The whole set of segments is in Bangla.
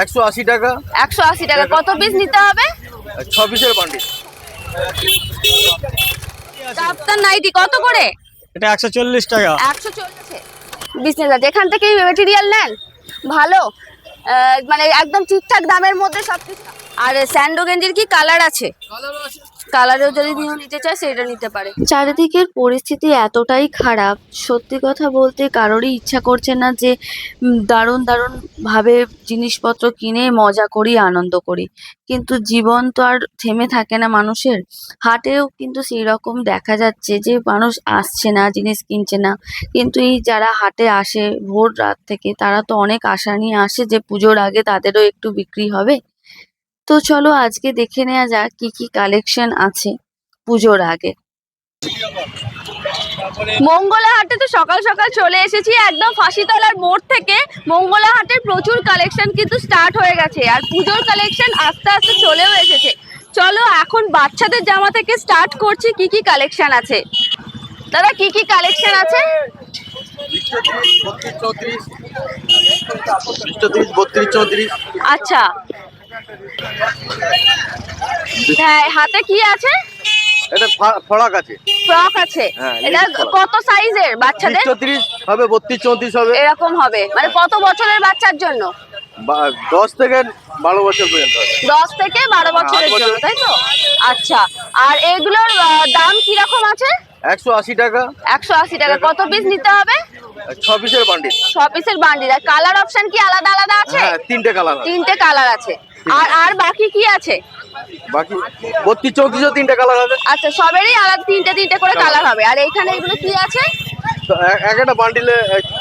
একশো আশি টাকা। একশো আশি টাকা। কত পিস নিতে হবে? ছ পিসের বান্ডিল কাপ্তান নাইটি কত করে? এটা একশো চল্লিশ টাকা। একশো চল্লিশে। বিজনেস আছে। এখান থেকে মেটেরিয়াল নেন। ভালো। মানে একদম ঠিকঠাক দামের মধ্যে সব কিছু আর স্যান্ডো গেঞ্জির কি কালার আছে। কালারেও যদি নিয়ে নিতে চায়, সেটা নিতে পারে। চারিদিকের পরিস্থিতি এতটাই খারাপ, সত্যি কথা বলতে কারোরই ইচ্ছা করছে না যে দারুণ দারুণ ভাবে জিনিসপত্র কিনে মজা করি, আনন্দ করি। কিন্তু জীবন তো আর থেমে থাকে না মানুষের। হাটেও কিন্তু সেই রকম দেখা যাচ্ছে যে, মানুষ আসছে না, জিনিস কিনছে না। কিন্তু এই যারা হাটে আসে, ভোর রাত থেকে, তারা তো অনেক আশা নিয়ে আসে যে, পুজোর আগে তাদেরও একটু বিক্রি হবে। তো চলো আজকে দেখে নেওয়া যাক কি কি কালেকশন আছে পুজোর আগে। মঙ্গলা হাটে তো সকাল সকাল চলে এসেছি একদম ফাঁসিতলার মোড় থেকে। মঙ্গলা হাটের প্রচুর কালেকশন কিন্তু স্টার্ট হয়ে গেছে আর পুজোর কালেকশন আস্তে আস্তে চলেও এসেছে। চলো এখন বাচ্চাদের জামা থেকে স্টার্ট করছি কি কি কালেকশন আছে? দাদা কি কি কালেকশন আছে? আচ্ছা। হ্যাঁ হাতে কি আছে? এটা ফরাক আছে। ফ্রক আছে। হ্যাঁ, এটা কত সাইজের বাচ্চাদের? চৌত্রিশ হবে বত্রিশ চৌত্রিশ হবে। এরকম হবে। মানে কত বছরের বাচ্চার জন্য? বা- দশ থেকে বারো বছর পর্যন্ত হবে। দশ থেকে বারো বছরের বছর। জন্য তাই তো? আচ্ছা আর এগুলোর দাম কীরকম আছে? একশো আশি টাকা। একশো আশি টাকা। কত পিস নিতে হবে? ছ পিসের বান্ডিল ছ পিসের বান্ডিল আর কালার অপশন কি আলাদা আলাদা আছে? হ্যাঁ তিনটে কালার তিনটে কালার আছে। আর আর বাকি কি আছে? বাকি বত্রিশ চৌত্রিশও তিনটে কালার হবে। আচ্ছা সবেরই আলাদা তিনটে তিনটে করে কালার হবে। আর এইখানে এগুলো কি আছে? এক- এক একটা বান্ডিলে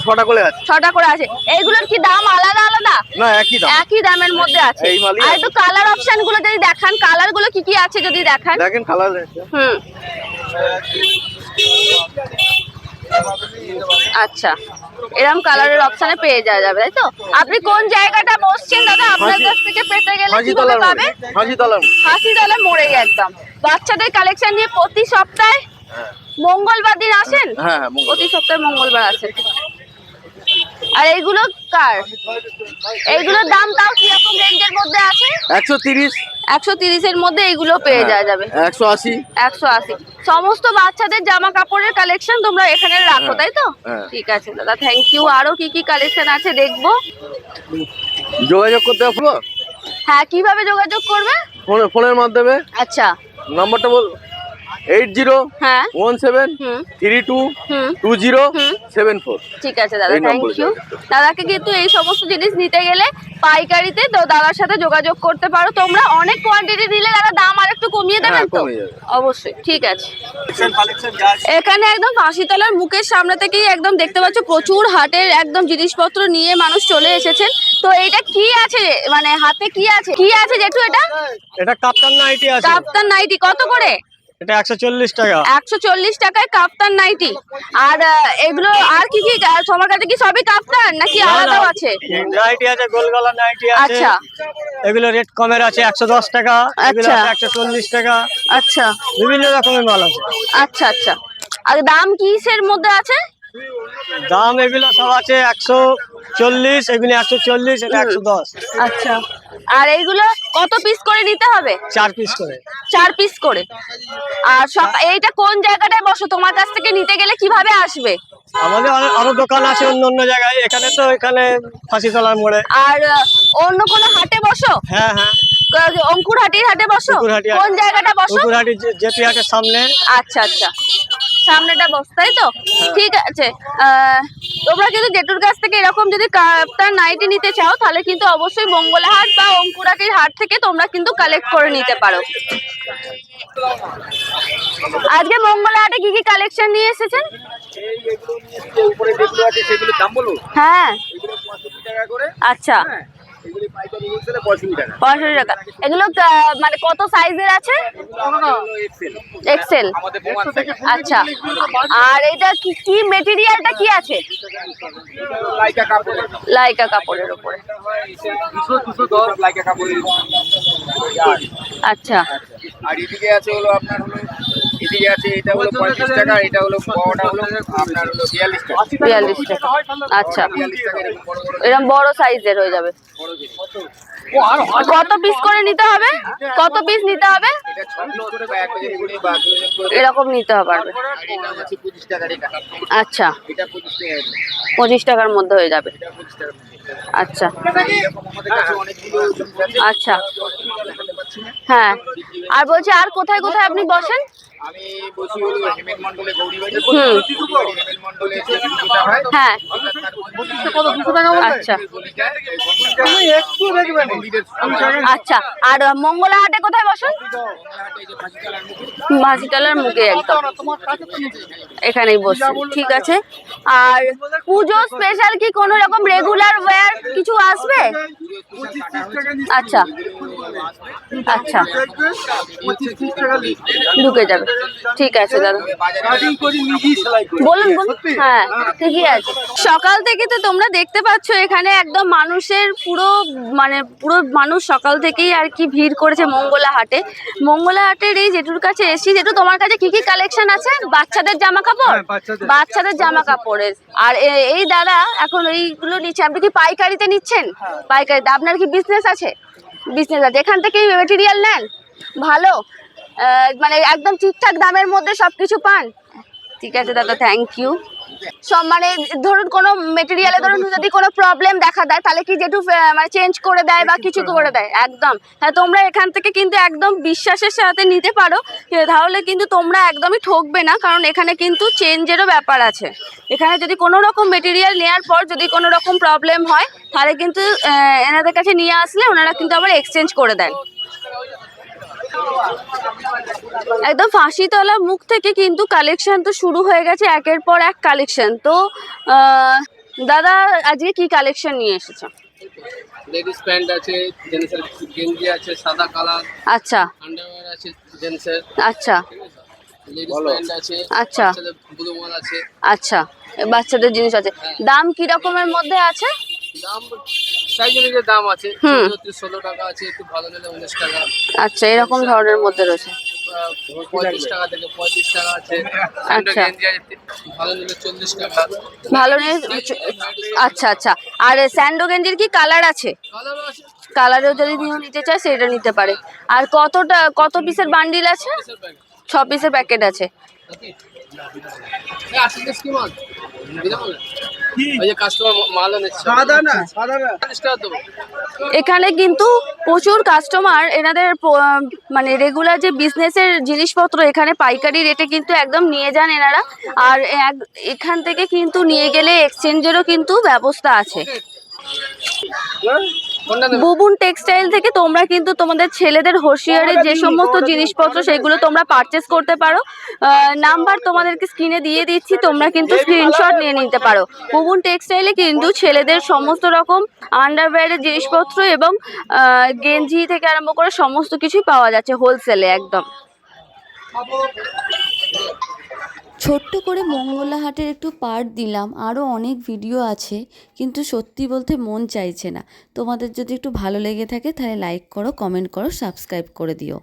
ছটা করে আছে। ছটা করে আছে। এইগুলোর কি দাম আলাদা আলাদা? না একই দাম। একই দামের মধ্যে আছে। এই মালই আর একটু কালার অপশনগুলো যদি দেখান কালারগুলো কি কি আছে যদি দেখান? দেখেন কালার হুম। আচ্ছা। এরকম কালারের অপশনে পেয়ে যাওয়া যাবে তাই তো? আপনি কোন জায়গাটা বসছেন দাদা? আপনার কাছ থেকে পেতে গেলে কীভাবে তলার পাবে হাসি তলার হাসিতলা মোড়ে একদম। বাচ্চাদের কালেকশন নিয়ে প্রতি সপ্তাহে মঙ্গলবার দিন আসেন? হ্যাঁ হ্যাঁ প্রতি সপ্তাহে মঙ্গলবার আসেন। আর এইগুলো কার? এইগুলোর দাম তাও কীরকম রেঞ্জের মধ্যে আছে? একশো তিরিশ। একশো তিরিশের মধ্যে এইগুলো পেয়ে যাওয়া যাবে। একশো আশি। একশো আশি। সমস্ত বাচ্চাদের জামা কাপড়ের কালেকশন তোমরা এখানে রাখো হ্যাঁ, তাই তো? হ্যাঁ। ঠিক আছে দাদা থ্যাংক ইউ আরও কি কি কালেকশন আছে দেখব? যোগাযোগ করতে হবে হ্যাঁ কীভাবে যোগাযোগ করবে? ফোনের মাধ্যমে। আচ্ছা। নাম্বারটা বল এইট জিরো হ্যাঁ। ওয়ান সেভেন হুম। থ্রি টু হুম টু জিরো হুম। Seven four. ঠিক আছে দাদা থ্যাংক ইউ যোগাযোগ দাদাকে কিন্তু এই সমস্ত জিনিস নিতে গেলে পাইকারিতে তো দাদার সাথে যোগাযোগ করতে পারো। তোমরা অনেক কোয়ান্টিটি নিলে দাদা দাম আর একটু কমিয়ে দেবেন হ্যাঁ, তো অবশ্যই ঠিক আছে। এখানে একদম ফাঁসিতলার মুখের সামনে থেকেই একদম দেখতে পাচ্ছ প্রচুর হাটের একদম জিনিসপত্র নিয়ে মানুষ চলে এসেছেন। তো এটা কি আছে? মানে হাতে কি আছে? কি আছে জেঠু এটা? এটা কাপ্তান নাইটি আছে। কাপ্তান নাইটি কত করে? এটা একশো চল্লিশ টাকা। একশো চল্লিশ টাকায় কাপ্তান নাইটি। আর এগুলো আর কি কি তোমার কাছে কি সবই নাকি আলাদাও আছে? নাইটি আছে গোলগলা নাইটি আছে। আচ্ছা। এগুলো রেট কমের আছে একশো দশ টাকা এগুলো আচ্ছা। আছে একশো চল্লিশ টাকা। আচ্ছা। বিভিন্ন রকমের মাল আছে। আচ্ছা আচ্ছা। আর দাম কিসের মধ্যে আছে? দাম এগুলো সব আছে একশো চল্লিশ এগুলো একশো চল্লিশ এটা একশো দশ। আচ্ছা। আর এইগুলো কত পিস করে নিতে হবে? চার পিস করে। চার পিস করে। আর সব এইটা কোন জায়গাটায় বসো? তোমার কাছ থেকে নিতে গেলে কীভাবে আসবে? আমাদের আরো- আরও দোকান আছে অন্য অন্য জায়গায়। এখানে তো এখানে ফাঁসিতলার মোড়ে। আর অন্য কোনো হাটে বসো? হ্যাঁ হ্যাঁ। অঙ্কুরহাটির হাটে বসো? কোন জায়গাটা বসো? পুকুরহাটি জেপি হাটের সামনে। আচ্ছা আচ্ছা। সামনেটা বস তাই তো? ঠিক আছে। তোমরা কিন্তু জেঠুর কাছ থেকে এরকম যদি কাপ্তান নাইটি নিতে চাও তাহলে কিন্তু অবশ্যই মঙ্গলহাট বা অঙ্কুরাটির হাট থেকে তোমরা কিন্তু কালেক্ট করে নিতে পারো। আজকে মঙ্গলহাটে কি কি কালেকশন নিয়ে এসেছেন? হ্যাঁ। আচ্ছা হ্যাঁ এগুলি পাইকারি হোলসেলে পঁয়ষট্টি টাকা। এগুলো মানে কত সাইজের আছে? এক্সেল এক্সেল আমাদের প্রমাণ থেকে আচ্ছা। আর এটা কি কি মেটেরিয়ালটা কি আছে? লাইকা কাপড়ের লাইকা উপরে। আচ্ছা। আর এদিকে আছে হলো আপনার হলো এদিকে আছে এটা হলো পঁয়ত্রিশ টাকা এটা হলো বড়টা হলো আপনার হলো বিয়াল্লিশ টাকা। বিয়াল্লিশ টাকা। আচ্ছা। এরকম বড় সাইজের হয়ে যাবে। বড় কত পিস করে নিতে হবে? কত পিস নিতে হবে? এরকম নিতে টাকার আচ্ছা। পঁচিশ টাকার মধ্যে। হয়ে যাবে। আচ্ছা। এরকম আমাদের কাছে অনেকগুলো জিনিস আছে। আচ্ছা। হ্যাঁ। আর বলছি আর কোথায় কোথায় আপনি বসেন? আমি বলছি হেমেন মন্ডলে গৌরীবাড়ি হুম। হেমেন মন্ডলে হয়। হ্যাঁ আচ্ছা। আচ্ছা আচ্ছা আর মঙ্গলাহাটে কোথায় বসেন? মাঝিতলার মুখে একদম। এখানেই বসছি ঠিক আছে। আর পুজো স্পেশাল কি কোনো রকম রেগুলার ওয়্যার কিছু আসবে? আচ্ছা। আচ্ছা ঢুকে যাবে। ঠিক আছে দাদা। বলুন বলুন। হ্যাঁ ঠিকই আছে। সকাল থেকে তো তোমরা দেখতে পাচ্ছ এখানে একদম মানুষের পুরো মানে পুরো মানুষ সকাল থেকেই আর কি ভিড় করেছে মঙ্গলা হাটে মঙ্গলা হাটের এই জেঠুর কাছে এসি জেঠু তোমার কাছে কি কি কালেকশন আছে? বাচ্চাদের জামা কাপড় বাচ্চাদের। জামা কাপড়ের আর এই দাদা এখন এইগুলো নিচ্ছে। আপনি কি পাইকারিতে নিচ্ছেন? পাইকারিতে। আপনার কি বিজনেস আছে? বিজনেস আছে। এখান থেকেই মেটেরিয়াল নেন? ভালো। মানে একদম ঠিকঠাক দামের মধ্যে সব কিছু পান? ঠিক আছে দাদা থ্যাংক ইউ সব মানে ধরুন কোনো মেটেরিয়ালে ধরুন যদি কোনো প্রবলেম দেখা দেয় তাহলে কি যেটু মানে চেঞ্জ করে দেয় বা কিছু করে দেয়? একদম। হ্যাঁ তোমরা এখান থেকে কিন্তু একদম বিশ্বাসের সাথে নিতে পারো। তাহলে কিন্তু তোমরা একদমই ঠকবে না কারণ এখানে কিন্তু চেঞ্জেরও ব্যাপার আছে। এখানে যদি কোনো রকম মেটেরিয়াল নেওয়ার পর যদি কোনো রকম প্রবলেম হয় তাহলে কিন্তু এনাদের কাছে নিয়ে আসলে ওনারা কিন্তু আবার এক্সচেঞ্জ করে দেন। একদম ফাঁসিতলা মুখ থেকে কিন্তু কালেকশন তো শুরু হয়ে গেছে একের পর এক কালেকশন তো দাদা আজকে কি কালেকশন নিয়ে এসেছ? লেডিস প্যান্ট আছে জেন্টসের গেঞ্জি আছে সাদা কালার। আচ্ছা। আন্ডারওয়্যার আছে জেন্টসের। আচ্ছা। লেডিস প্যান্ট আছে আচ্ছা। বাচ্চাদের আছে। আচ্ছা বাচ্চাদের জিনিস আছে। দাম কি রকমের মধ্যে আছে? দাম সাইজ অনুযায়ী দাম আছে হুম। চোদ্দ থেকে ষোলো টাকা আছে একটু ভালো নিলে উনিশ টাকা। আচ্ছা এরকম ধরনের মধ্যে রয়েছে। আচ্ছা। ভালো আচ্ছা আচ্ছা। আর স্যান্ডো গেঞ্জির কি কালার আছে? কালারেও যদি নিতে চায় সেটা নিতে পারে। আর কতটা কত পিসের বান্ডিল আছে? ছ পিসের প্যাকেট আছে। এখানে কিন্তু প্রচুর কাস্টমার এনাদের মানে রেগুলার যে বিজনেসের জিনিসপত্র এখানে পাইকারি রেটে কিন্তু একদম নিয়ে যান এনারা। আর এক- এখান থেকে কিন্তু নিয়ে গেলে এক্সচেঞ্জেরও কিন্তু ব্যবস্থা আছে। বুবুন টেক্সটাইল থেকে তোমরা কিন্তু তোমাদের ছেলেদের হোশিয়ারের যে সমস্ত জিনিসপত্র সেগুলো তোমরা পারচেস করতে পারো। নাম্বার তোমাদেরকে স্ক্রিনে দিয়ে দিচ্ছি, তোমরা কিন্তু স্ক্রিনশট নিয়ে নিতে পারো। বুবুন টেক্সটাইলে কিন্তু ছেলেদের সমস্ত রকম আন্ডারওয়্যারের জিনিসপত্র এবং গেঞ্জি থেকে আরম্ভ করে সমস্ত কিছুই পাওয়া যাচ্ছে হোলসেলে একদম। ছোট্ট করে মঙ্গলা হাটের একটু পার্ট দিলাম। আরও অনেক ভিডিও আছে, কিন্তু সত্যি বলতে মন চাইছে না। তোমাদের যদি একটু ভালো লেগে থাকে, তাহলে লাইক করো কমেন্ট করো সাবস্ক্রাইব করে দিও।